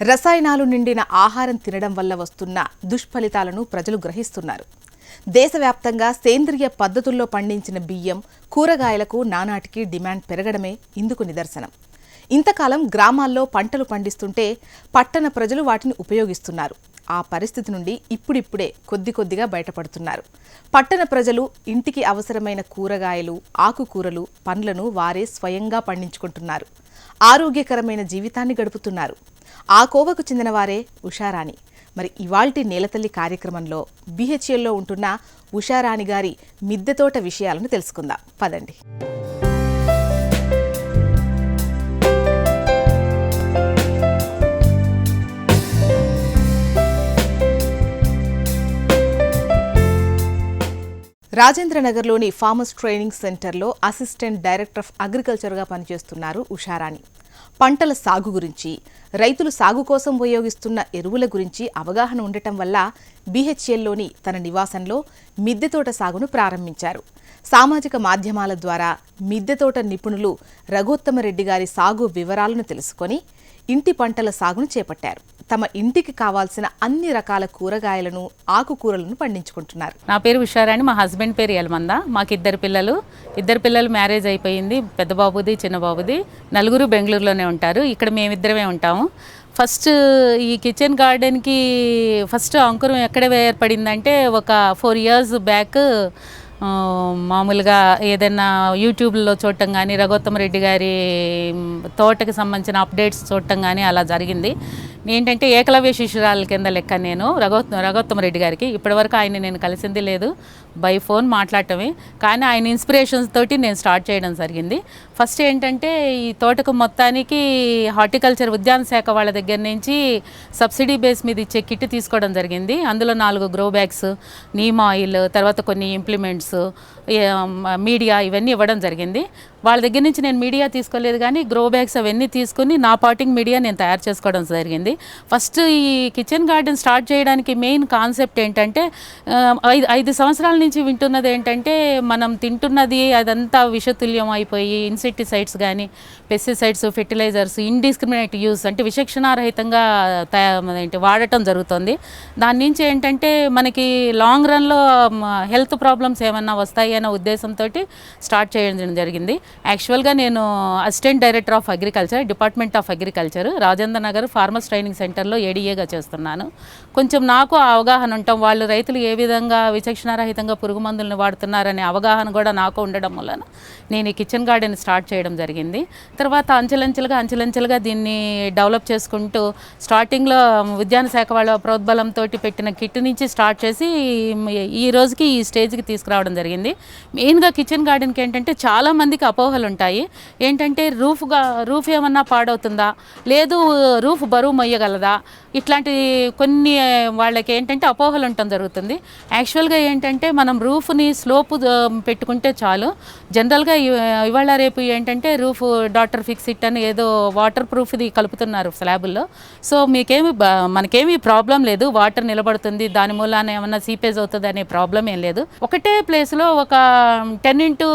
రసాయనాలు నిండిన ఆహారం తినడం వల్ల వస్తున్న దుష్ఫలితాలను ప్రజలు గ్రహిస్తున్నారు. దేశవ్యాప్తంగా సేంద్రియ పద్ధతుల్లో పండించిన బియ్యం కూరగాయలకు నానాటికి డిమాండ్ పెరగడమే ఇందుకు నిదర్శనం. ఇంతకాలం గ్రామాల్లో పంటలు పండిస్తుంటే పట్టణ ప్రజలు వాటిని ఉపయోగిస్తున్నారు. ఆ పరిస్థితి నుండి ఇప్పుడిప్పుడే కొద్ది కొద్దిగా బయటపడుతున్నారు. పట్టణ ప్రజలు ఇంటికి అవసరమైన కూరగాయలు ఆకుకూరలు పండ్లను వారే స్వయంగా పండించుకుంటున్నారు. ఆరోగ్యకరమైన జీవితాన్ని గడుపుతున్నారు. ఆ కోవకు చెందిన వారే ఉషారాణి. మరి ఇవాల్టి నేలతల్లి కార్యక్రమంలో బీహెచ్ఎల్లో ఉంటున్న ఉషారాణి గారి మిద్దెతోట విషయాలను తెలుసుకుందాం. పదండి. రాజేంద్రనగర్లోని ఫార్మర్స్ ట్రైనింగ్ సెంటర్లో అసిస్టెంట్ డైరెక్టర్ ఆఫ్ అగ్రికల్చర్గా పనిచేస్తున్నారు ఉషారాణి. పంటల సాగు గురించి రైతులు సాగు కోసం ఉపయోగిస్తున్న ఎరువుల గురించి అవగాహన ఉండటం వల్ల బీహెచ్ఎల్లోని తన నివాసంలో మిద్దె తోట సాగును ప్రారంభించారు. సామాజిక మాధ్యమాల ద్వారా మిద్దె తోట నిపుణులు రఘోత్తమరెడ్డి గారి సాగు వివరాలను తెలుసుకొని ఇంటి పంటల సాగును చేపట్టారు. తమ ఇంటికి కావాల్సిన అన్ని రకాల కూరగాయలను ఆకుకూరలను పండించుకుంటున్నారు. నా పేరు ఉషారాణి మా హస్బెండ్ పేరు యలమంద. మాకు ఇద్దరు పిల్లలు. ఇద్దరు పిల్లలు మ్యారేజ్ అయిపోయింది పెద్ద బాబుది చిన్న బాబుది. నలుగురు బెంగళూరులోనే ఉంటారు. ఇక్కడ మేమిద్దరమే ఉంటాము. ఫస్ట్ ఈ కిచెన్ గార్డెన్కి ఫస్ట్ అంకురం ఎక్కడ ఏర్పడిందంటే ఒక ఫోర్ ఇయర్స్ బ్యాక్ మామూలుగా ఏదైనా యూట్యూబ్లో చూడటం కానీ రఘోత్తమ రెడ్డి గారి తోటకి సంబంధించిన అప్డేట్స్ చూడటం కానీ అలా జరిగింది. ఏంటంటే ఏకలవ్య శిశురాల కింద లెక్క నేను రఘో రఘోత్తమరెడ్డి గారికి. ఇప్పటివరకు ఆయన నేను కలిసింది లేదు. బై ఫోన్ మాట్లాడటమే. కానీ ఆయన ఇన్స్పిరేషన్స్ తోటి నేను స్టార్ట్ చేయడం జరిగింది. ఫస్ట్ ఏంటంటే ఈ తోటకు మొత్తానికి హార్టికల్చర్ ఉద్యాన శాఖ వాళ్ళ దగ్గర నుంచి సబ్సిడీ బేస్ మీద ఇచ్చే కిట్ తీసుకోవడం జరిగింది. అందులో నాలుగు గ్రో బ్యాగ్స్ నీమ్ ఆయిల్ తర్వాత కొన్ని ఇంప్లిమెంట్స్ మీడియా ఇవన్నీ ఇవ్వడం జరిగింది. వాళ్ళ దగ్గర నుంచి నేను మీడియా తీసుకోలేదు కానీ గ్రో బ్యాగ్స్ అవన్నీ తీసుకుని నా పాటింగ్ మీడియా నేను తయారు చేసుకోవడం జరిగింది. ఫస్ట్ ఈ కిచెన్ గార్డెన్ స్టార్ట్ చేయడానికి మెయిన్ కాన్సెప్ట్ ఏంటంటే ఐదు ఐదు సంవత్సరాల నుంచి వింటున్నది ఏంటంటే మనం తింటున్నది అదంతా విషతుల్యం అయిపోయి ఇన్సెక్టిసైడ్స్ కానీ పెస్టిసైడ్స్ ఫెర్టిలైజర్స్ ఇండిస్క్రిమినేట్ యూస్ అంటే విచక్షణారహితంగా ఏంటి వాడటం జరుగుతుంది. దాని నుంచి ఏంటంటే మనకి లాంగ్ రన్లో హెల్త్ ప్రాబ్లమ్స్ ఏమన్నా వస్తాయి అనే ఉద్దేశంతో స్టార్ట్ చేయడం జరిగింది. యాక్చువల్గా నేను assistant director of agriculture department of agriculture Rajendranagar farmers training సెంటర్లో ఏడీఏగా చేస్తున్నాను. కొంచెం నాకు అవగాహన ఉంటాం వాళ్ళు రైతులు ఏ విధంగా విచక్షణారహితంగా పురుగు మందులను వాడుతున్నారనే అవగాహన కూడా నాకు ఉండడం వలన నేను ఈ కిచెన్ గార్డెన్ స్టార్ట్ చేయడం జరిగింది. తర్వాత అంచెలంచెలుగా అంచెలంచెలుగా దీన్ని డెవలప్ చేసుకుంటూ స్టార్టింగ్లో ఉద్యాన శాఖ వాళ్ళ ప్రోద్బలంతో పెట్టిన కిట్ నుంచి స్టార్ట్ చేసి ఈ రోజుకి ఈ స్టేజ్కి తీసుకురావడం జరిగింది. మెయిన్గా కిచెన్ గార్డెన్కి ఏంటంటే చాలా మందికి అపోహలు ఉంటాయి ఏంటంటే రూఫ్గా రూఫ్ ఏమన్నా పాడవుతుందా? లేదు రూఫ్ బరువు మొయ్యగలదా? ఇట్లాంటి కొన్ని వాళ్ళకి ఏంటంటే అపోహలు ఉండటం జరుగుతుంది. యాక్చువల్గా ఏంటంటే మనం రూఫ్ని స్లోపు పెట్టుకుంటే చాలు. జనరల్గా ఇవాళ రేపు ఏంటంటే రూఫ్ డాక్టర్ ఫిక్స్ ఇట్ అని ఏదో వాటర్ ప్రూఫ్ది కలుపుతున్నారు స్లాబుల్లో. సో మీకేమి మనకేమి మనకేమీ ప్రాబ్లం లేదు. వాటర్ నిలబడుతుంది. దాని మూలాన ఏమన్నా సీపేజ్ అవుతుంది అనే ప్రాబ్లం ఏం లేదు. ఒకటే ప్లేస్లో ఒక టెన్ ఇంటూ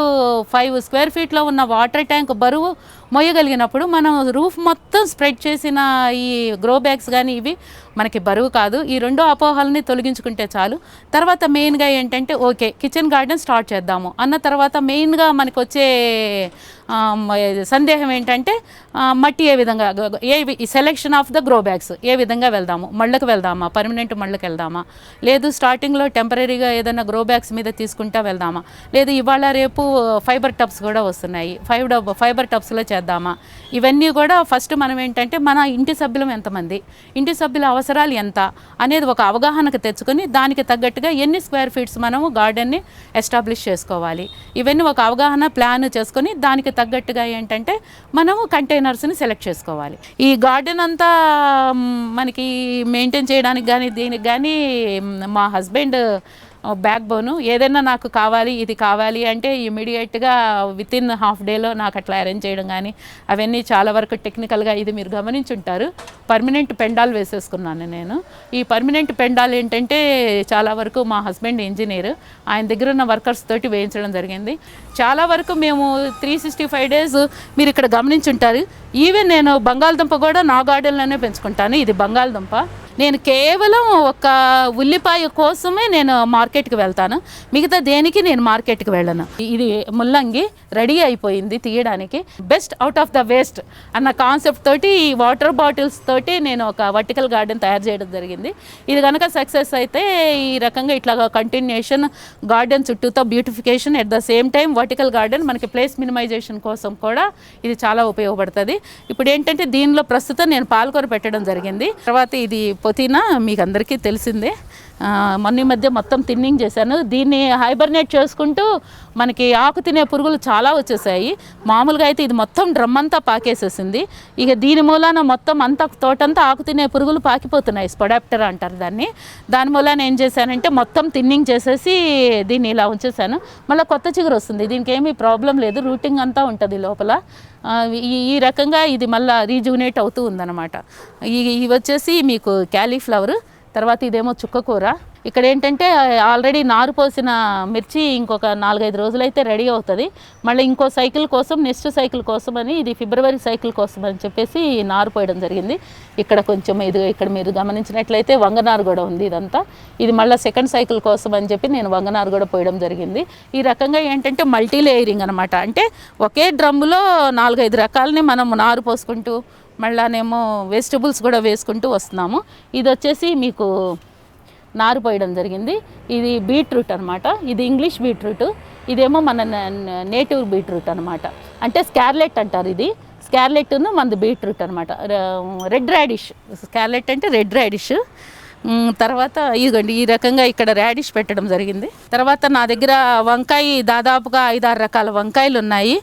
ఫైవ్ స్క్వేర్ ఫీట్లో ఉన్న వాటర్ ట్యాంక్ బరువు మొయ్యగలిగినప్పుడు మనం రూఫ్ మొత్తం స్ప్రెడ్ చేసిన ఈ గ్రో బ్యాగ్స్ కానీ ఇవి మనకి బరువు కాదు. ఈ రెండో అపోహల్ని తొలగించుకుంటే చాలు. తర్వాత మెయిన్గా ఏంటంటే ఓకే కిచెన్ గార్డెన్ స్టార్ట్ చేద్దాము. అన్న తర్వాత మెయిన్గా మనకు వచ్చే సందేహం ఏంటంటే మట్టి ఏ విధంగా ఏ ఈ selection of the grow bags ఏ విధంగా వెళ్దాము? మళ్ళకి వెళ్దామా? పర్మనెంట్ మళ్ళకి వెళ్దామా? లేదు స్టార్టింగ్లో టెంపరీగా ఏదైనా గ్రో బ్యాగ్స్ మీద తీసుకుంటా వెళ్దామా? లేదు ఇవాళ రేపు ఫైబర్ టబ్స్ కూడా వస్తున్నాయి. ఫైవ్ డబ్ ఫైబర్ టబ్స్లో చేద్దామా? ఇవన్నీ కూడా ఫస్ట్ మనం ఏంటంటే మన ఇంటి సభ్యులం ఎంతమంది? ఇంటి సభ్యుల అవసరాలు ఎంత? అనేది ఒక అవగాహనకు తెచ్చుకొని దానికి తగ్గట్టుగా ఎన్ని స్క్వేర్ ఫీట్స్ మనము గార్డెన్ని ఎస్టాబ్లిష్ చేసుకోవాలి? ఇవన్నీ ఒక అవగాహన ప్లాన్ చేసుకొని దానికి తగ్గట్టుగా ఏంటంటే మనము కంటైనర్స్ని సెలెక్ట్ చేసుకోవాలి. ఈ గార్డెన్ అంతా మనకి మెయింటైన్ చేయడానికి కానీ దీనికి కానీ మా హస్బెండ్ బ్యాక్ బోను ఏదైనా నాకు కావాలి ఇది కావాలి అంటే ఇమీడియట్గా విత్ ఇన్ హాఫ్ డేలో నాకు అట్లా అరేంజ్ చేయడం కానీ అవన్నీ చాలా వరకు టెక్నికల్గా ఇది మీరు గమనించుంటారు. పర్మనెంట్ పెండాల్ వేసేసుకున్నాను నేను. ఈ పర్మనెంట్ పెండాల్ ఏంటంటే చాలా వరకు మా హస్బెండ్ ఇంజనీర్ ఆయన దగ్గర ఉన్న వర్కర్స్ తోటి వేయించడం జరిగింది. చాలా వరకు మేము త్రీ సిక్స్టీ ఫైవ్ డేస్ మీరు ఇక్కడ గమనించుంటారు. ఈవెన్ నేను బంగాళదుంప కూడా నా గార్డెన్లోనే పెంచుకుంటాను. ఇది బంగాళదుంప. నేను కేవలం ఒక ఉల్లిపాయ కోసమే నేను మార్కెట్కి వెళ్తాను. మిగతా దేనికి నేను మార్కెట్కి వెళ్ళను. ఇది ముల్లంగి రెడీ అయిపోయింది తీయడానికి. Best out of the waste అన్న కాన్సెప్ట్ తోటి ఈ వాటర్ బాటిల్స్ తోటి నేను ఒక వర్టికల్ గార్డెన్ తయారు చేయడం జరిగింది. ఇది కనుక సక్సెస్ అయితే ఈ రకంగా ఇట్లా కంటిన్యూషన్ గార్డెన్ చుట్టూతో beautification at the same time vertical garden మనకి ప్లేస్ మినిమైజేషన్ కోసం కూడా ఇది చాలా ఉపయోగపడుతుంది. ఇప్పుడు ఏంటంటే దీనిలో ప్రస్తుతం నేను పాలకూర పెట్టడం జరిగింది. తర్వాత ఇది పుదీనా మీకు అందరికీ తెలిసిందే మొన్న ఈ మధ్య మొత్తం థిన్నింగ్ చేశాను. దీన్ని హైబర్నేట్ చేసుకుంటూ మనకి ఆకు తినే పురుగులు చాలా వచ్చేసాయి. మామూలుగా అయితే ఇది మొత్తం డ్రమ్ అంతా పాకేసేసింది. ఇక దీని మూలాన మొత్తం అంతా తోటంతా ఆకు తినే పురుగులు పాకిపోతున్నాయి. స్పొడాప్టర్ అంటారు దాన్ని. దాని మూలాన ఏం చేశానంటే మొత్తం థిన్నింగ్ చేసేసి దీన్ని ఇలా ఉంచేసాను మళ్ళీ కొత్త చిగురు వస్తుంది. దీనికి ఏమీ ప్రాబ్లం లేదు. రూటింగ్ అంతా ఉంటుంది లోపల. ఈ ఈ రకంగా ఇది మళ్ళీ రీజువినేట్ అవుతూ ఉందన్నమాట. ఇవి వచ్చేసి మీకు క్యాలీఫ్లవర్ తర్వాత ఇదేమో చుక్కకూర ఇక్కడ ఏంటంటే ఆల్రెడీ నారు పోసిన మిర్చి ఇంకొక నాలుగైదు రోజులైతే రెడీ అవుతుంది. మళ్ళీ ఇంకో సైకిల్ కోసం నెక్స్ట్ సైకిల్ కోసం అని ఇది ఫిబ్రవరి సైకిల్ కోసం అని చెప్పేసి నారు పోయడం జరిగింది. ఇక్కడ కొంచెం ఇది ఇక్కడ మీరు గమనించినట్లయితే వంగనారు కూడా ఉంది ఇదంతా. ఇది మళ్ళీ సెకండ్ సైకిల్ కోసం అని చెప్పి నేను వంగనారు కూడా పోయడం జరిగింది. ఈ రకంగా ఏంటంటే మల్టీ లేయరింగ్ అనమాట అంటే ఒకే డ్రమ్ములో నాలుగైదు రకాలని మనం నారు పోసుకుంటూ మళ్ళానేమో వెజిటబుల్స్ కూడా వేసుకుంటూ వస్తున్నాము. ఇది వచ్చేసి మీకు నారు పోయడం జరిగింది. ఇది బీట్రూట్ అనమాట ఇది ఇంగ్లీష్ బీట్రూట్. ఇదేమో మన నేటివ్ బీట్రూట్ అనమాట అంటే స్కార్లెట్ అంటారు ఇది. స్కార్లెట్ను మనది బీట్రూట్ అనమాట రెడ్ రాడిష్. స్కార్లెట్ అంటే రెడ్ రాడిష్. తర్వాత ఇదిగోండి ఈ రకంగా ఇక్కడ రాడిష్ పెట్టడం జరిగింది. తర్వాత నా దగ్గర వంకాయ దాదాపుగా ఐదారు రకాల వంకాయలు ఉన్నాయి.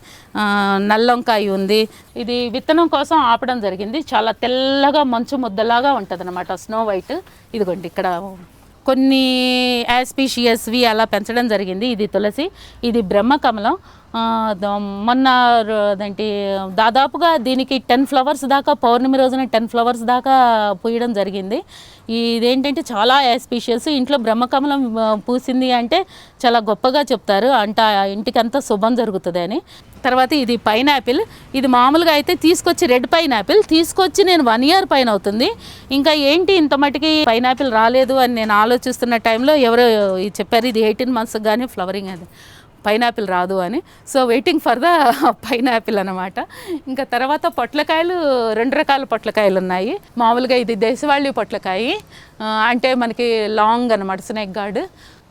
నల్ల వంకాయ ఉంది. ఇది విత్తనం కోసం ఆపడం జరిగింది. చాలా తెల్లగా మంచు ముద్దలాగా ఉంటుంది అనమాట స్నో వైట్ ఇదిగోండి ఇక్కడ కొన్ని యాస్పీషియస్వి అలా పెంచడం జరిగింది. ఇది తులసి ఇది బ్రహ్మకమలం. మొన్న అదేంటి దాదాపుగా దీనికి టెన్ ఫ్లవర్స్ దాకా పౌర్ణమి రోజున టెన్ ఫ్లవర్స్ దాకా పూయడం జరిగింది. ఇదేంటంటే చాలా యాస్పీషియస్. ఇంట్లో బ్రహ్మకమలం పూసింది అంటే చాలా గొప్పగా చెప్తారు. అంట ఇంటికంతా శుభం జరుగుతుంది అని. తర్వాత ఇది పైనాపిల్ ఇది మామూలుగా అయితే తీసుకొచ్చి రెడ్ పైనాపిల్ తీసుకొచ్చి నేను వన్ ఇయర్ పైన అవుతుంది. ఇంకా ఏంటి ఇంత మటుకి పైనాపిల్ రాలేదు అని నేను ఆలోచిస్తున్న టైంలో ఎవరో ఇది చెప్పారు ఇది ఎయిటీన్ మంత్స్ కానీ ఫ్లవరింగ్ అది. పైనాపిల్ రాదు అని. So waiting for the pineapple అనమాట ఇంకా తర్వాత పొట్లకాయలు రెండు రకాల పొట్లకాయలు ఉన్నాయి. మామూలుగా ఇది దేశవాళీ పొట్లకాయ. అంటే మనకి లాంగ్ అనమాట స్నేక్ గార్డ్.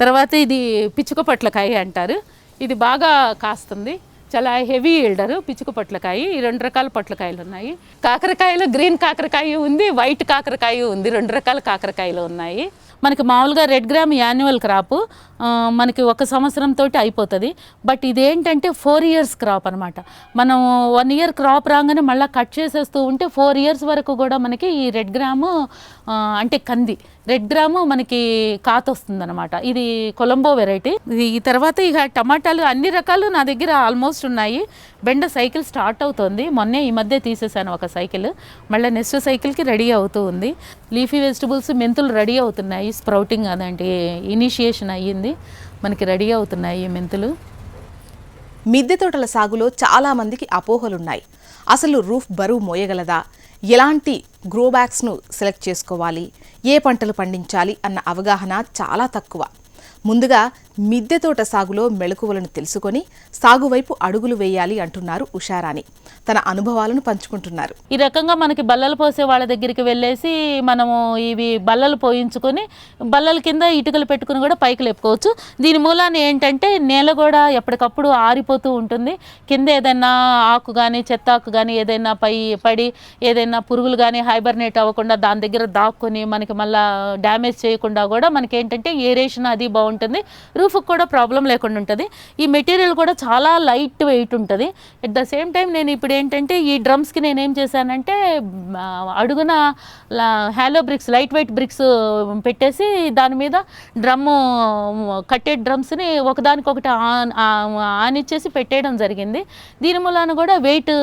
తర్వాత ఇది పిచ్చుక పొట్లకాయ అంటారు. ఇది బాగా కాస్తుంది. చాలా హెవీ ఈల్డర్ పిచ్చుక పొట్లకాయ ఈ రెండు రకాల పొట్లకాయలు ఉన్నాయి. కాకరకాయలు గ్రీన్ కాకరకాయ ఉంది వైట్ కాకరకాయ ఉంది రెండు రకాల కాకరకాయలు ఉన్నాయి. మనకి మామూలుగా రెడ్ గ్రామ్ యాన్యువల్ క్రాప్ మనకి ఒక సంవత్సరంతో అయిపోతుంది. బట్ ఇదేంటంటే ఫోర్ ఇయర్స్ క్రాప్ అనమాట మనం వన్ ఇయర్ క్రాప్ రాగానే మళ్ళీ కట్ చేసేస్తూ ఉంటే ఫోర్ ఇయర్స్ వరకు కూడా మనకి ఈ రెడ్ గ్రాము అంటే కంది రెడ్ గ్రాము మనకి కాత వస్తుందన్నమాట. ఇది కొలంబో వెరైటీ. ఈ తర్వాత ఇక టమాటాలు అన్ని రకాలు నా దగ్గర ఆల్మోస్ట్ ఉన్నాయి. బెండ సైకిల్ స్టార్ట్ అవుతుంది. మొన్నే ఈ మధ్య తీసేసాను ఒక సైకిల్. మళ్ళీ నెక్స్ట్ సైకిల్కి రెడీ అవుతూ ఉంది. లీఫీ వెజిటబుల్స్ మెంతులు రెడీ అవుతున్నాయి. స్ప్రౌటింగ్ అదంటే ఇనిషియేషన్ అయ్యింది. మనకి రెడీ అవుతున్నాయి ఈ మెంతులు. మిద్దె తోటల సాగులో చాలామందికి అపోహలున్నాయి. అసలు రూఫ్ బరువు మోయగలదా? ఎలాంటి గ్రో బ్యాగ్స్ను సెలెక్ట్ చేసుకోవాలి? ఏ పంటలు పండించాలి? అన్న అవగాహన చాలా తక్కువ. ముందుగా మిద్దె తోట సాగులో మెళకువలను తెలుసుకొని సాగు వైపు అడుగులు వేయాలి అంటున్నారు ఉషారాణి. తన అనుభవాలను పంచుకుంటున్నారు. ఈ రకంగా మనకి బల్లలు పోసే వాళ్ళ దగ్గరికి వెళ్ళేసి మనము ఇవి బల్లలు పోయించుకొని బల్లల కింద ఇటుకలు పెట్టుకుని కూడా పైకి లేపుకోవచ్చు. దీని మూలాన ఏంటంటే నేల కూడా ఎప్పటికప్పుడు ఆరిపోతూ ఉంటుంది. కింద ఏదైనా ఆకు కానీ చెత్త ఆకు కానీ ఏదైనా పై పడి ఏదైనా పురుగులు కానీ హైబర్నేట్ అవ్వకుండా దాని దగ్గర దాక్కుని మనకి మళ్ళీ డ్యామేజ్ చేయకుండా కూడా మనకి ఏంటంటే ఏరేషన్ అది బాగుంటుంది. రూఫ్కి కూడా ప్రాబ్లం లేకుండా ఉంటుంది. ఈ మెటీరియల్ కూడా చాలా లైట్ వెయిట్ ఉంటుంది. ఎట్ ద సేమ్ టైం నేను ఇప్పుడు ఏంటంటే ఈ డ్రమ్స్కి నేను ఏం చేశానంటే అడుగున hollow bricks light weight bricks పెట్టేసి దాని మీద డ్రమ్ము కట్టే డ్రమ్స్ని ఒకదానికొకటి ఆన్ ఆన్ ఇచ్చేసి పెట్టేయడం జరిగింది. దీని మూలాన కూడా వెయిట్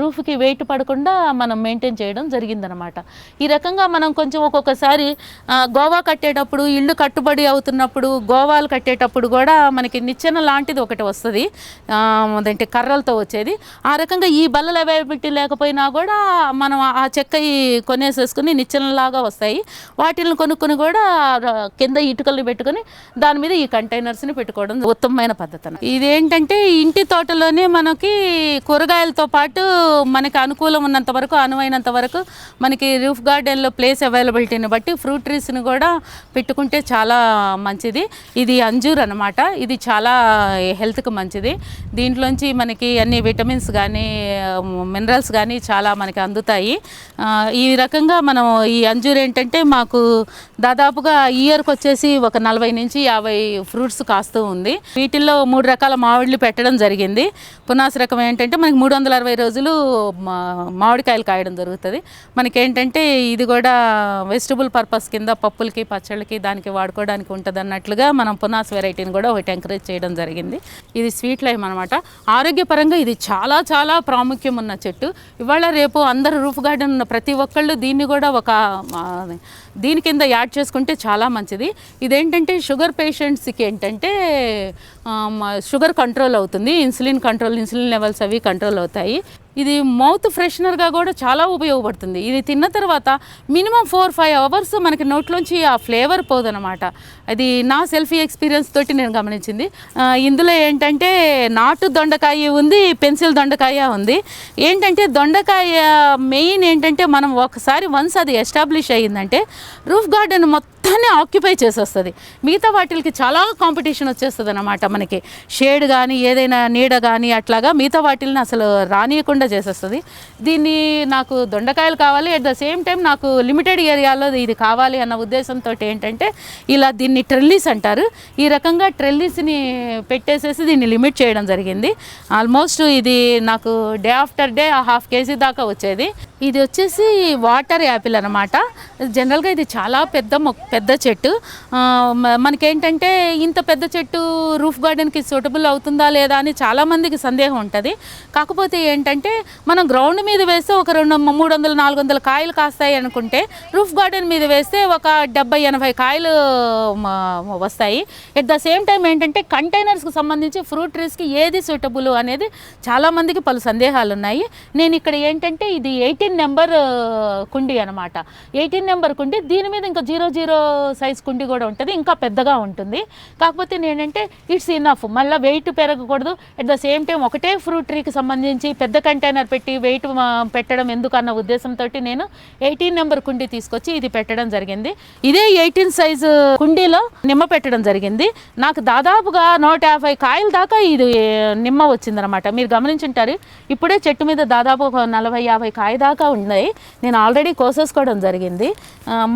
రూఫ్కి వెయిట్ పడకుండా మనం మెయింటైన్ చేయడం జరిగిందనమాట. ఈ రకంగా మనం కొంచెం ఒక్కొక్కసారి గోవా కట్టేటప్పుడు ఇల్లు కట్టుబడి అవుతున్నప్పుడు గోవాలు కట్టేటప్పుడు కూడా మనకి నిచ్చెన లాంటిది ఒకటి వస్తుంది. అదంటే అదేంటి కర్రలతో వచ్చేది. ఆ రకంగా ఈ బల్లలు అవైలబిలిటీ లేకపోయినా కూడా మనం ఆ చెక్క కొనేసేసుకుని నిచ్చెనలాగా వస్తాయి. వాటిని కొనుక్కొని కూడా కింద ఇటుకలు పెట్టుకొని దాని మీద ఈ కంటైనర్స్ని పెట్టుకోవడం ఉత్తమమైన పద్ధతి ఇదేంటంటే ఇంటి తోటలోనే మనకి కూరగాయలతో పాటు మనకి అనుకూలం ఉన్నంత వరకు అనువైనంత వరకు మనకి రూఫ్ గార్డెన్లో ప్లేస్ అవైలబిలిటీని బట్టి ఫ్రూట్ ట్రీస్ని కూడా పెట్టుకుంటే చాలా మంచిది. ఇది ఖర్జూర్ అనమాట ఇది చాలా హెల్త్కి మంచిది. దీంట్లోంచి మనకి అన్ని విటమిన్స్ కానీ మినరల్స్ కానీ చాలా మనకి అందుతాయి. ఈ రకంగా మనం ఈ అంజూర్ ఏంటంటే మాకు దాదాపుగా ఇయర్కి వచ్చేసి ఒక నలభై నుంచి యాభై ఫ్రూట్స్ కాస్తూ ఉంది. వీటిల్లో మూడు రకాల మామిడిలు పెట్టడం జరిగింది. పునాస రకం ఏంటంటే మనకి మూడు వందల అరవై రోజులు మా- మామిడికాయలు కాయడం జరుగుతుంది మనకేంటంటే ఇది కూడా వెజిటబుల్ పర్పస్ కింద పప్పులకి పచ్చళ్ళకి దానికి వాడుకోవడానికి ఉంటుంది అన్నట్లుగా మనం పునాస్ వెరైటీని కూడా ఒకటి ఎంకరేజ్ చేయడం జరిగింది. ఇది స్వీట్ లైమ్ అనమాట ఆరోగ్యపరంగా ఇది చాలా చాలా ప్రాముఖ్యం ఉన్న చెట్టు. ఇవాళ రేపు అందరు రూఫ్ గార్డెన్ ఉన్న ప్రతి ఒక్కళ్ళు దీన్ని కూడా ఒక దీని కింద యాడ్ చేసుకుంటే చాలా మంచిది. ఇదేంటంటే షుగర్ పేషెంట్స్కి ఏంటంటే షుగర్ కంట్రోల్ అవుతుంది. ఇన్సులిన్ కంట్రోల్ ఇన్సులిన్ లెవెల్స్ అవి కంట్రోల్ అవుతాయి. ఇది మౌత్ ఫ్రెషనర్గా కూడా చాలా ఉపయోగపడుతుంది. ఇది తిన్న తర్వాత మినిమం ఫోర్ ఫైవ్ అవర్స్ మనకి నోట్లోంచి ఆ ఫ్లేవర్ పోదనమాట అది నా సెల్ఫీ ఎక్స్పీరియన్స్ తోటి నేను గమనించింది. ఇందులో ఏంటంటే నాటు దొండకాయ ఉంది పెన్సిల్ దొండకాయ ఉంది. ఏంటంటే దొండకాయ మెయిన్ ఏంటంటే మనం ఒకసారి వన్స్ అది ఎస్టాబ్లిష్ అయ్యిందంటే రూఫ్ గార్డెన్ మొత్తం మొత్తాన్ని ఆక్యుపై చేసేస్తుంది. మిగతా వాటికి చాలా కాంపిటీషన్ వచ్చేస్తుంది అనమాట మనకి. షేడ్ కానీ ఏదైనా నీడ కానీ అట్లాగా మిగతా వాటిల్ని అసలు రానియకుండా చేసేస్తుంది. దీన్ని నాకు దొండకాయలు కావాలి. అట్ ద సేమ్ టైం నాకు లిమిటెడ్ ఏరియాలో ఇది కావాలి అన్న ఉద్దేశంతో ఏంటంటే ఇలా దీన్ని ట్రెల్లీస్ అంటారు. ఈ రకంగా ట్రెల్లీస్ని పెట్టేసేసి దీన్ని లిమిట్ చేయడం జరిగింది. ఆల్మోస్ట్ ఇది నాకు day after day half kg దాకా వచ్చేది. ఇది వచ్చేసి వాటర్ యాపిల్ అనమాట జనరల్గా ఇది చాలా పెద్ద మొక్క పెద్ద చెట్టు. మనకేంటంటే ఇంత పెద్ద చెట్టు రూఫ్ గార్డెన్కి సూటబుల్ అవుతుందా లేదా అని చాలామందికి సందేహం ఉంటుంది. కాకపోతే ఏంటంటే మనం గ్రౌండ్ మీద వేస్తే ఒక రెండు మూడు వందల నాలుగు వందల కాయలు కాస్తాయి అనుకుంటే రూఫ్ గార్డెన్ మీద వేస్తే ఒక డెబ్బై ఎనభై కాయలు వస్తాయి. ఎట్ ద సేమ్ టైం ఏంటంటే కంటైనర్స్కి సంబంధించి ఫ్రూట్ ట్రీస్కి ఏది సూటబుల్ అనేది చాలామందికి పలు సందేహాలు ఉన్నాయి నేను ఇక్కడ ఏంటంటే ఇది ఎయిటీన్ నెంబర్ కుండి అనమాట ఎయిటీన్ నెంబర్ కుండి దీని మీద ఇంకా జీరో జీరో సైజ్ కుండి కూడా ఉంటుంది ఇంకా పెద్దగా ఉంటుంది. కాకపోతే నేనంటే ఇట్స్ ఇనఫ్ మళ్ళీ వెయిట్ పెరగకూడదు. అట్ ద సేమ్ టైం ఒకటే ఫ్రూట్ ట్రీకి సంబంధించి పెద్ద కంటైనర్ పెట్టి వెయిట్ పెట్టడం ఎందుకన్న ఉద్దేశంతో నేను ఎయిటీన్ నెంబర్ కుండి తీసుకొచ్చి ఇది పెట్టడం జరిగింది. ఇదే ఎయిటీన్ సైజు కుండీలో నిమ్మ పెట్టడం జరిగింది. నాకు దాదాపుగా నూట యాభై కాయల దాకా ఇది నిమ్మ వచ్చిందనమాట మీరు గమనించుంటారు ఇప్పుడే చెట్టు మీద దాదాపు ఒక నలభై యాభై కాయ దాకా ఉన్నాయి. నేను ఆల్రెడీ కోసేసుకోవడం జరిగింది.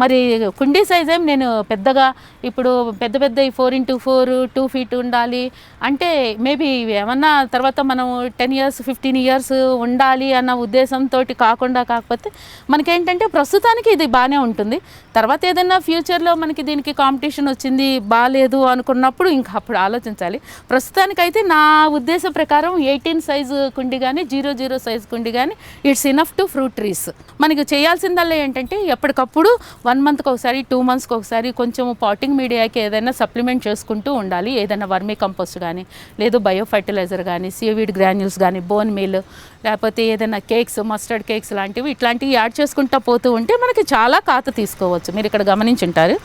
మరి కుండీ సైజ్ ఏం నేను పెద్దగా ఇప్పుడు పెద్ద పెద్ద four into four two feet ఉండాలి. అంటే మేబీ ఏమన్నా తర్వాత మనం టెన్ ఇయర్స్ ఫిఫ్టీన్ ఇయర్స్ ఉండాలి అన్న ఉద్దేశంతో కాకుండా కాకపోతే మనకేంటంటే ప్రస్తుతానికి ఇది బాగానే ఉంటుంది. తర్వాత ఏదైనా ఫ్యూచర్లో మనకి దీనికి కాంపిటీషన్ వచ్చింది బాగాలేదు అనుకున్నప్పుడు ఇంకా అప్పుడు ఆలోచించాలి. ప్రస్తుతానికైతే నా ఉద్దేశం ప్రకారం ఎయిటీన్ సైజు కుండి కానీ జీరో జీరో సైజ్ కుండి కానీ it's enough to fruit trees. మనకి చేయాల్సిందల్లా ఏంటంటే ఎప్పటికప్పుడు వన్ మంత్కి ఒకసారి టూ మంత్స్కి ఒకసారి కొంచెం పాటింగ్ మీడియాకి ఏదైనా సప్లిమెంట్ చేసుకుంటూ ఉండాలి. ఏదైనా వర్మీ కంపోస్ట్ కానీ లేదు బయో ఫర్టిలైజర్ కానీ సీవీడ్ గ్రాన్యూల్స్ కానీ బోన్ మీల్ లేకపోతే ఏదైనా కేక్స్ మస్టర్డ్ కేక్స్ లాంటివి ఇట్లాంటివి యాడ్ చేసుకుంటూ పోతూ ఉంటే మనకి చాలా కాత తీసుకోవచ్చు. మీరు ఇక్కడ గమనించుంటారు.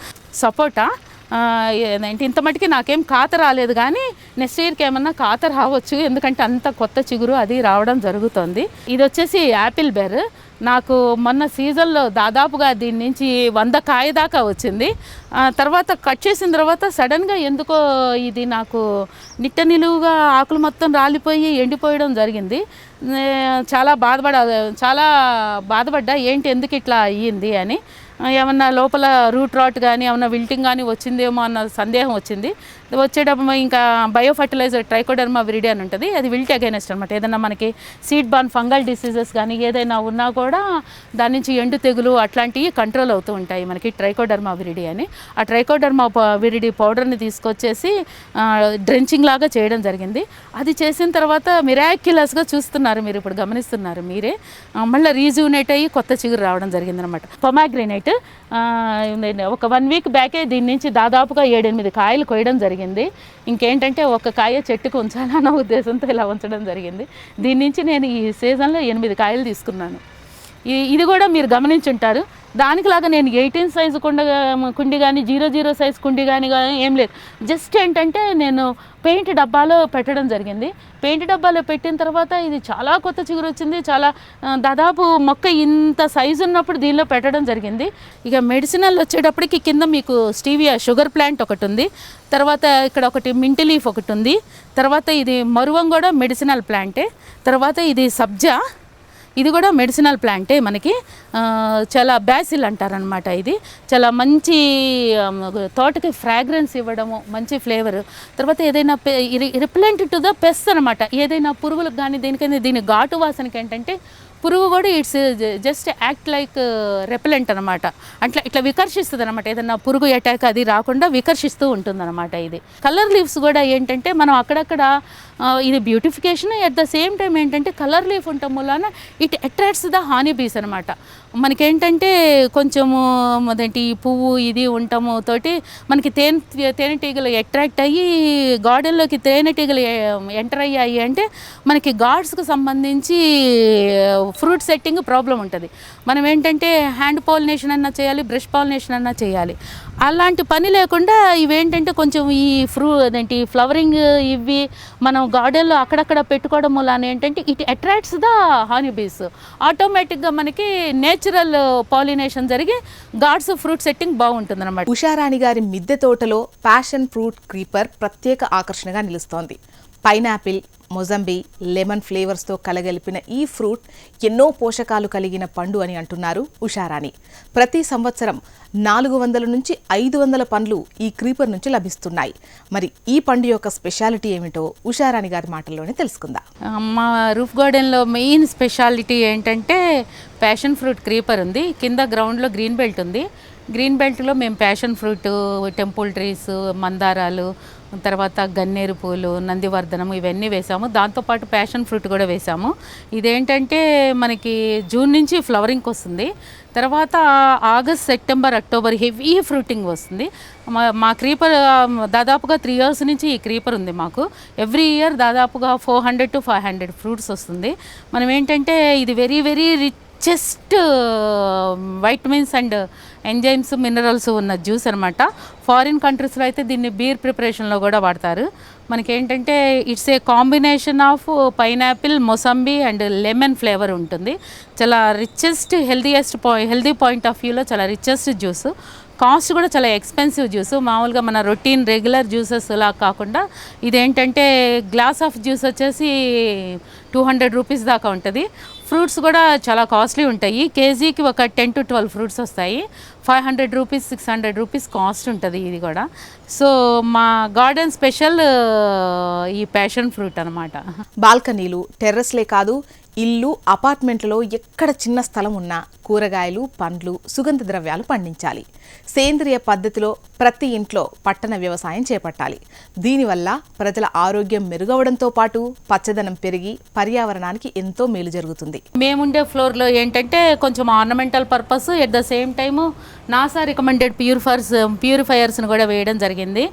సపోటా ఏంటంటే ఇంత మటుకి నాకేం కాత రాలేదు కానీ నెక్స్ట్ ఇయర్కి ఏమన్నా కాత రావచ్చు ఎందుకంటే అంత కొత్త చిగురు అది రావడం జరుగుతుంది. ఇది వచ్చేసి యాపిల్ బెర్. నాకు మొన్న సీజన్లో దాదాపుగా దీని నుంచి వంద కాయ దాకా వచ్చింది. తర్వాత కట్ చేసిన తర్వాత సడన్గా ఎందుకో ఇది నాకు నిట్ట నిలువుగా ఆకులు మొత్తం రాలిపోయి ఎండిపోయడం జరిగింది. చాలా బాధపడ చాలా బాధపడ్డా ఏంటి ఎందుకు ఇట్లా అయ్యింది అని. ఏమన్నా లోపల రూట్ రాట్ కానీ ఏమన్నా విల్టింగ్ కానీ వచ్చిందేమో అన్న సందేహం వచ్చింది. వచ్చేటప్పుడు ఇంకా బయో ఫర్టిలైజర్ ట్రైకోడర్మా విరిడి అని ఉంటుంది. అది విల్ట్ అగైనెస్ట్ అనమాట ఏదైనా మనకి సీడ్ బాన్ ఫంగల్ డిసీజెస్ కానీ ఏదైనా ఉన్నా కూడా దాని నుంచి ఎండు తెగులు అట్లాంటివి కంట్రోల్ అవుతూ ఉంటాయి మనకి ట్రైకోడర్మా విరిడి అని. ఆ ట్రైకోడర్మా విరిడి పౌడర్ని తీసుకొచ్చేసి డ్రెంచింగ్ లాగా చేయడం జరిగింది. అది చేసిన తర్వాత మిరాక్యులస్గా చూస్తున్నారు మీరు ఇప్పుడు గమనిస్తున్నారు మీరే. మళ్ళీ రీజూనేట్ అయ్యి కొత్త చిగురు రావడం జరిగింది అనమాట పొమాగ్రినేట్ ఒక వన్ వీక్ బ్యాకే దీని నుంచి దాదాపుగా ఏడెనిమిది కాయలు కొయ్యడం జరిగింది. ఇంకేంటంటే ఒక కాయ చెట్టుకు ఉంచాలన్న ఉద్దేశంతో ఇలా ఉంచడం జరిగింది. దీని నుంచి నేను ఈ సీజన్లో ఎనిమిది కాయలు తీసుకున్నాను. ఇది కూడా మీరు గమనించుంటారు. దానికిలాగా నేను ఎయిటీన్ సైజు కుండ కుండి కానీ జీరో జీరో సైజ్ కుండి కానీ ఏం లేదు. జస్ట్ ఏంటంటే నేను పెయింట్ డబ్బాలో పెట్టడం జరిగింది. పెయింట్ డబ్బాలో పెట్టిన తర్వాత ఇది చాలా కొత్త చిగురు వచ్చింది. చాలా దాదాపు మొక్క ఇంత సైజు ఉన్నప్పుడు దీనిలో పెట్టడం జరిగింది. ఇక మెడిసినల్ వచ్చేటప్పటికి కింద మీకు స్టీవియా షుగర్ ప్లాంట్ ఒకటి ఉంది. తర్వాత ఇక్కడ ఒకటి మింటి లీఫ్ ఒకటి ఉంది. తర్వాత ఇది మరువం కూడా మెడిసినల్ ప్లాంటే. తర్వాత ఇది సబ్జా. ఇది కూడా మెడిసినల్ ప్లాంటే మనకి. చాలా బ్యాసిల్ అంటారనమాట ఇది. చాలా మంచి తోటకి ఫ్రాగ్రెన్స్ ఇవ్వడము మంచి ఫ్లేవర్ తర్వాత ఏదైనా రిప్లెంట్ టు ద పెస్ట్ అనమాట ఏదైనా పురుగులకు కానీ దేనికైనా దీని ఘాటు వాసనకి ఏంటంటే పురుగు కూడా it's just act like repellent అనమాట అట్లా ఇట్లా వికర్షిస్తుంది అనమాట ఏదైనా పురుగు అటాక్ అది రాకుండా వికర్షిస్తూ ఉంటుంది అనమాట ఇది. కలర్ లీవ్స్ కూడా ఏంటంటే మనం అక్కడక్కడ ఇది beautification at the same time ఏంటంటే కలర్ లీఫ్ ఉండటం వలన ఇట్ అట్రాక్ట్స్ ద హానీ బీస్ అనమాట మనకేంటంటే కొంచెము అదేంటి పువ్వు ఇది ఉండటము తోటి మనకి తేనె తేనెటీగలు అట్రాక్ట్ అయ్యి గార్డెన్లోకి తేనెటీగలు ఎంటర్ అయ్యాయి అంటే మనకి గాడ్స్కి సంబంధించి ఫ్రూట్ సెట్టింగ్ ప్రాబ్లం ఉంటుంది. మనం ఏంటంటే హ్యాండ్ పాలినేషన్ అన్నా చేయాలి బ్రష్ పాలినేషన్ అన్నా చేయాలి. అలాంటి పని లేకుండా ఇవేంటంటే కొంచెం ఈ ఫ్రూ అదేంటి ఫ్లవరింగ్ ఇవి మనం గార్డెన్లో అక్కడక్కడ పెట్టుకోవడం వల్ల ఏంటంటే ఇట్ అట్రాక్ట్స్ ద హానీబీస్ ఆటోమేటిక్గా మనకి నేచర్ నేచురల్ పాలినేషన్ జరిగి గాడ్స్ ఫ్రూట్ సెట్టింగ్ బాగుంటుంది అనమాట ఉషారాణి గారి మిద్దె తోటలో ప్యాషన్ ఫ్రూట్ క్రీపర్ ప్రత్యేక ఆకర్షణగా నిలుస్తోంది. పైనాపిల్ మొజంబి లెమన్ ఫ్లేవర్స్తో కలగలిపిన ఈ ఫ్రూట్ ఎన్నో పోషకాలు కలిగిన పండు అని అంటున్నారు ఉషారాణి. ప్రతి సంవత్సరం నాలుగు వందల నుంచి ఐదు వందల పండ్లు ఈ క్రీపర్ నుంచి లభిస్తున్నాయి. మరి ఈ పండు యొక్క స్పెషాలిటీ ఏమిటో ఉషారాణి గారి మాటల్లోనే తెలుసుకుందాం. మా రూఫ్ గార్డెన్లో మెయిన్ స్పెషాలిటీ ఏంటంటే ప్యాషన్ ఫ్రూట్ క్రీపర్ ఉంది. కింద గ్రౌండ్లో గ్రీన్ బెల్ట్ ఉంది. గ్రీన్ బెల్ట్లో మేము ప్యాషన్ ఫ్రూట్ టెంపుల్ ట్రీస్ మందారాలు తర్వాత గన్నేరు పూలు నందివర్ధనము ఇవన్నీ వేసాము. దాంతోపాటు ప్యాషన్ ఫ్రూట్ కూడా వేసాము. ఇదేంటంటే మనకి జూన్ నుంచి ఫ్లవరింగ్ వస్తుంది. తర్వాత August September October heavy fruiting వస్తుంది. మా మా క్రీపర్ దాదాపుగా త్రీ ఇయర్స్ నుంచి ఈ క్రీపర్ ఉంది మాకు. ఎవ్రీ ఇయర్ దాదాపుగా four hundred to five hundred fruits వస్తుంది. మనం ఏంటంటే ఇది very very rich richest vitamins and enzymes minerals ఉన్న జ్యూస్ అనమాట ఫారిన్ కంట్రీస్లో అయితే దీన్ని బీర్ ప్రిపరేషన్లో కూడా వాడతారు. మనకి ఏంటంటే it's a combination of pineapple mosambi and lemon flavour ఉంటుంది. చాలా రిచెస్ట్ హెల్దీయెస్ట్ పాయి హెల్దీ పాయింట్ ఆఫ్ వ్యూలో చాలా రిచెస్ట్ జ్యూస్ కాస్ట్ కూడా చాలా ఎక్స్పెన్సివ్ జ్యూస్ మామూలుగా మన రొటీన్ రెగ్యులర్ జ్యూసెస్ లా కాకుండా ఇదేంటంటే గ్లాస్ ఆఫ్ జ్యూస్ వచ్చేసి టూ హండ్రెడ్ రూపీస్ దాకా ఉంటుంది. ఫ్రూట్స్ కూడా చాలా కాస్ట్లీ ఉంటాయి. కేజీకి ఒక టెన్ టు ట్వెల్వ్ ఫ్రూట్స్ వస్తాయి. Five hundred rupees six hundred rupees cost ఉంటుంది ఇది కూడా. సో మా గార్డెన్ స్పెషల్ ఈ ప్యాషన్ ఫ్రూట్ అనమాట బాల్కనీలు టెర్రస్లే కాదు ఇల్లు అపార్ట్మెంట్లలో ఎక్కడ చిన్న స్థలం ఉన్నా కూరగాయలు పండ్లు సుగంధ ద్రవ్యాలు పండించాలి. సేంద్రియ పద్ధతిలో ప్రతి ఇంట్లో పట్టణ వ్యవసాయం చేపట్టాలి. దీనివల్ల ప్రజల ఆరోగ్యం మెరుగవడంతో పాటు పచ్చదనం పెరిగి పర్యావరణానికి ఎంతో మేలు జరుగుతుంది. మేముండే ఫ్లోర్లో ఏంటంటే కొంచెం ornamental purpose at the same time NASA recommended purifiers ప్యూరిఫైయర్స్ని కూడా వేయడం జరిగింది.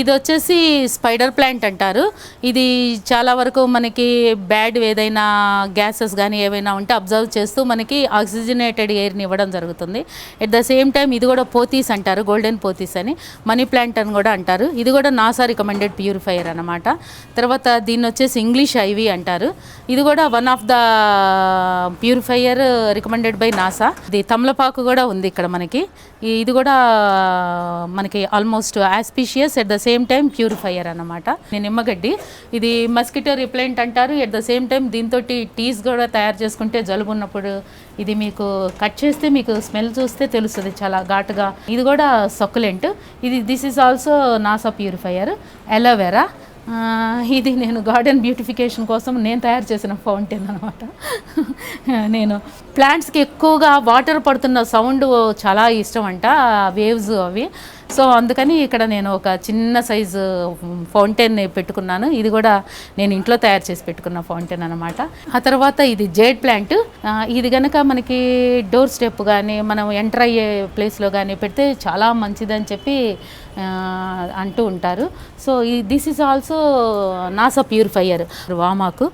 ఇది వచ్చేసి స్పైడర్ ప్లాంట్ అంటారు. ఇది చాలా వరకు మనకి బ్యాడ్ ఏదైనా గ్యాసెస్ కానీ ఏవైనా ఉంటే అబ్జర్వ్ చేస్తూ మనకి ఆక్సిజనేటెడ్ ఎయిర్ని ఇవ్వడం జరుగుతుంది. ఎట్ ద సేమ్ టైం ఇది కూడా పోతీస్ అంటారు గోల్డెన్ పోతీస్ అని. మనీ ప్లాంట్ అని కూడా అంటారు. ఇది కూడా నాసా రికమెండెడ్ ప్యూరిఫైయర్ అనమాట తర్వాత దీన్ని వచ్చేసి ఇంగ్లీష్ ఐవి అంటారు. ఇది కూడా one of the purifier recommended by NASA. ఇది తమలపాకు కూడా ఉంది ఇక్కడ మనకి. మనకి. ఇది కూడా మనకి almost auspicious at the same time purifier అనమాట నిమ్మగడ్డి ఇది మస్కిటో రిప్లెంట్ అంటారు. ఎట్ ద సేమ్ టైం దీంతో టీస్ కూడా తయారు చేసుకుంటే జలుబు ఉన్నప్పుడు ఇది మీకు కట్ చేస్తే మీకు స్మెల్ చూస్తే తెలుస్తుంది చాలా ఘాటుగా. ఇది కూడా సొక్కులెంట్ ఇది this is also NASA purifier aloe vera ఇది నేను గార్డెన్ బ్యూటిఫికేషన్ కోసం నేను తయారు చేసిన ఫౌంటైన్ అనమాట నేను ప్లాంట్స్కి ఎక్కువగా వాటర్ పడుతున్న సౌండ్ చాలా ఇష్టం అంట వేవ్స్ అవి. సో అందుకని ఇక్కడ నేను ఒక చిన్న సైజు ఫౌంటైన్ పెట్టుకున్నాను. ఇది కూడా నేను ఇంట్లో తయారు చేసి పెట్టుకున్న ఫౌంటైన్ అనమాట ఆ తర్వాత ఇది జేడ్ ప్లాంట్. ఇది కనుక మనకి డోర్ స్టెప్ కానీ మనం ఎంటర్ అయ్యే ప్లేస్లో కానీ పెడితే చాలా మంచిదని చెప్పి అంటూ ఉంటారు. సో ఈ this is also NASA purifier వామాకు.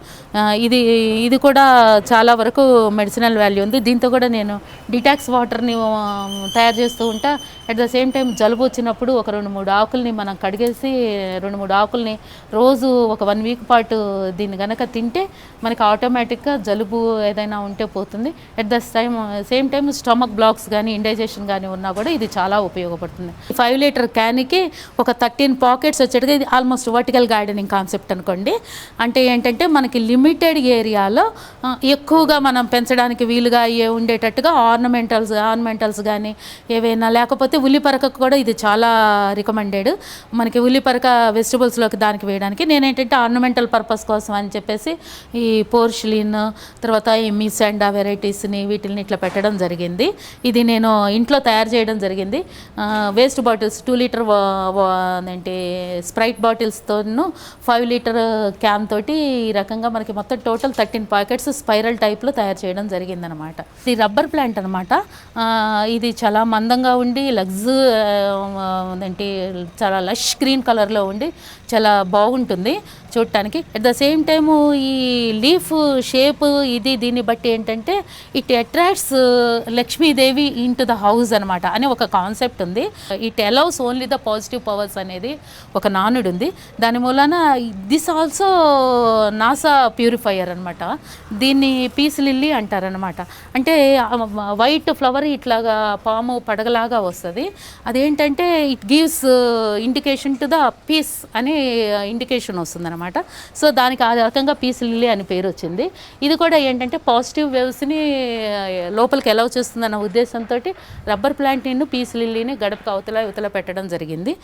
ఇది ఇది కూడా చాలా వరకు మెడిసినల్ వాల్యూ ఉంది. దీంతో కూడా నేను డిటాక్స్ వాటర్ని తయారు చేస్తూ ఉంటా. అట్ ద సేమ్ టైం జలుబు వచ్చినప్పుడు ఒక రెండు మూడు ఆకుల్ని మనం కడిగేసి రెండు మూడు ఆకుల్ని రోజు ఒక వన్ వీక్ పాటు దీన్ని గనక తింటే మనకి ఆటోమేటిక్గా జలుబు ఏదైనా ఉంటే పోతుంది. At the time same time stomach blocks కానీ ఇండైజెషన్ కానీ ఉన్నా కూడా ఇది చాలా ఉపయోగపడుతుంది. ఫైవ్ లీటర్ క్యాన్కి ఒక థర్టీన్ పాకెట్స్ వచ్చేటిది ఇది ఆల్మోస్ట్ వర్టికల్ గార్డెనింగ్ కాన్సెప్ట్ అనుకోండి. అంటే ఏంటంటే మనకి లిమిటెడ్ ఏరియాలో ఎక్కువగా మనం పెంచడానికి వీలుగా అయ్యే ఉండేటట్టుగా ఆర్నమెంటల్స్ ఆర్నమెంటల్స్ కానీ ఏవైనా లేకపోతే ఉల్లిపరకకు కూడా ఇది చాలా రికమెండెడ్ మనకి ఉల్లిపరక వెజిటబుల్స్లోకి దానికి వేయడానికి నేను ఏంటంటే ఆర్నమెంటల్ పర్పస్ కోసం అని చెప్పేసి ఈ పోర్షిలిన్ తర్వాత ఈ మిసెండా వెరైటీస్ని వీటిని ఇట్లా పెట్టడం జరిగింది. ఇది నేను ఇంట్లో తయారు చేయడం జరిగింది. వేస్ట్ బాటిల్స్ టూ లీటర్ ఏంటి స్ప్రైట్ బాటిల్స్తోను ఫైవ్ లీటర్ క్యాన్ తోటి ఈ రకంగా మనకి మొత్తం టోటల్ థర్టీన్ ప్యాకెట్స్ స్పైరల్ టైప్లో తయారు చేయడం జరిగిందనమాట. ఇది రబ్బర్ ప్లాంట్ అనమాట. ఇది చాలా మందంగా ఉండి లగ్జ్ ఏంటి చాలా లష్ గ్రీన్ కలర్లో ఉండి చాలా బాగుంటుంది చూడటానికి. అట్ ద సేమ్ టైము ఈ లీఫ్ షేప్ ఇది దీన్ని బట్టి ఏంటంటే it attracts Lakshmidevi into the house అనమాట అని ఒక కాన్సెప్ట్ ఉంది. It allows only the positive powers అనేది ఒక నానుడు ఉంది. దాని మూలాన దిస్ ఆల్సో నాసా ప్యూరిఫైయర్ అనమాట దీన్ని పీస్ లిల్లీ అంటారనమాట అంటే వైట్ ఫ్లవర్ ఇట్లాగా పాము పడగలాగా వస్తుంది. అదేంటంటే it gives indication to the peace అని ఇండికేషన్ వస్తుంది అనమాట సో దానికి ఆ రకంగా పీస్ లిల్లీ అని పేరు వచ్చింది. ఇది కూడా ఏంటంటే పాజిటివ్ వేవ్స్ని uh, లోపలికి ఎలవ్ చేస్తుందన్న ఉద్దేశంతో రబ్బర్ ప్లాంట్ని పీస్ లిల్లీని గడపకు అవతల ఇవతల పెట్టడం జరిగింది.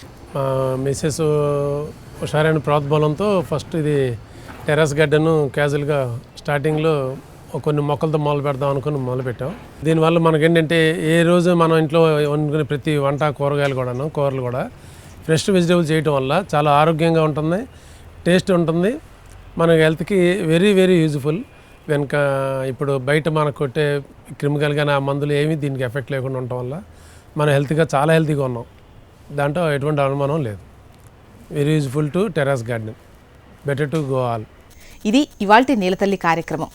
మిస్సెస్ uh, హుషారైన ప్రోద్బలంతో ఫస్ట్ ఇది టెర్రస్ గార్డెన్ క్యాజువల్గా స్టార్టింగ్లో కొన్ని మొక్కలతో మొదలు పెడదాం అనుకుని మొదలుపెట్టాం దీనివల్ల మనకేంటంటే ఏ రోజు మనం ఇంట్లో వండుకునే ప్రతి వంట కూరగాయలు కూడాను కూరలు కూడా ఫ్రెష్ వెజిటేబుల్స్ చేయటం వల్ల చాలా ఆరోగ్యంగా ఉంటుంది టేస్ట్ ఉంటుంది మన హెల్త్కి వెరీ వెరీ యూజ్ఫుల్. వెనుక ఇప్పుడు బయట మనకు కొట్టే కెమికల్ కానీ ఆ మందులు ఏమీ దీనికి ఎఫెక్ట్ లేకుండా ఉండటం వల్ల మన హెల్త్గా చాలా హెల్తీగా ఉన్నాం. దాంట్లో ఎటువంటి అనుమానం లేదు. Very useful to terrace garden. Better to go all. ఇది ఇవాల్టి నీలతల్లి కార్యక్రమం.